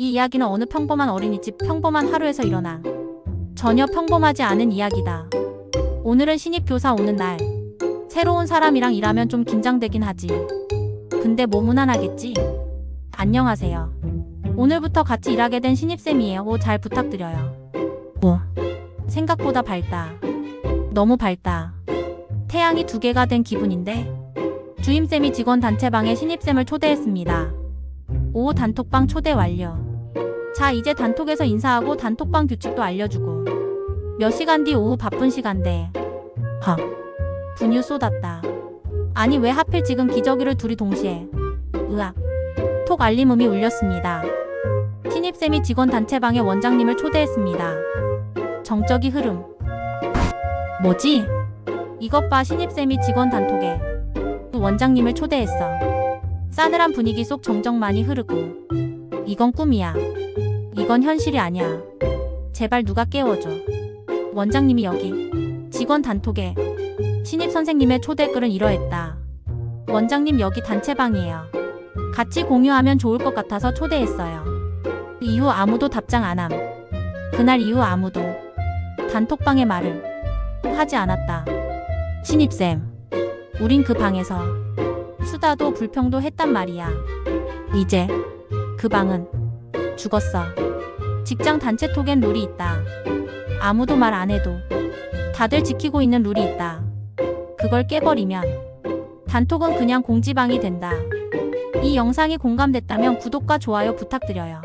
이 이야기는 어느 평범한 어린이집 평범한 하루에서 일어난 전혀 평범하지 않은 이야기다. 오늘은 신입 교사 오는 날. 새로운 사람이랑 일하면 좀 긴장되긴 하지. 근데 뭐 무난하겠지? 안녕하세요. 오늘부터 같이 일하게 된 신입쌤이에요. 오, 잘 부탁드려요. 오, 생각보다 밝다. 너무 밝다. 태양이 두 개가 된 기분인데? 주임쌤이 직원 단체방에 신입쌤을 초대했습니다. 오, 단톡방 초대 완료. 자, 이제 단톡에서 인사하고 단톡방 규칙도 알려주고. 몇 시간 뒤 오후 바쁜 시간대. 헉. 분유 쏟았다. 아니, 왜 하필 지금 기저귀를 둘이 동시에. 으악. 톡 알림음이 울렸습니다. 신입쌤이 직원 단체방에 원장님을 초대했습니다. 정적이 흐름. 뭐지? 이것 봐 신입쌤이 직원 단톡에 원장님을 초대했어. 싸늘한 분위기 속 정적만이 흐르고 이건 꿈이야. 이건 현실이 아니야. 제발 누가 깨워줘. 원장님이 여기 직원 단톡에 신입 선생님의 초대글은 이러했다. 원장님 여기 단체방이에요. 같이 공유하면 좋을 것 같아서 초대했어요. 그 이후 아무도 답장 안 함. 그날 이후 아무도 단톡방의 말을 하지 않았다. 신입쌤, 우린 그 방에서 수다도 불평도 했단 말이야. 이제 그 방은 죽었어. 직장 단체 톡엔 룰이 있다. 아무도 말 안 해도 다들 지키고 있는 룰이 있다. 그걸 깨버리면 단톡은 그냥 공지방이 된다. 이 영상이 공감됐다면 구독과 좋아요 부탁드려요.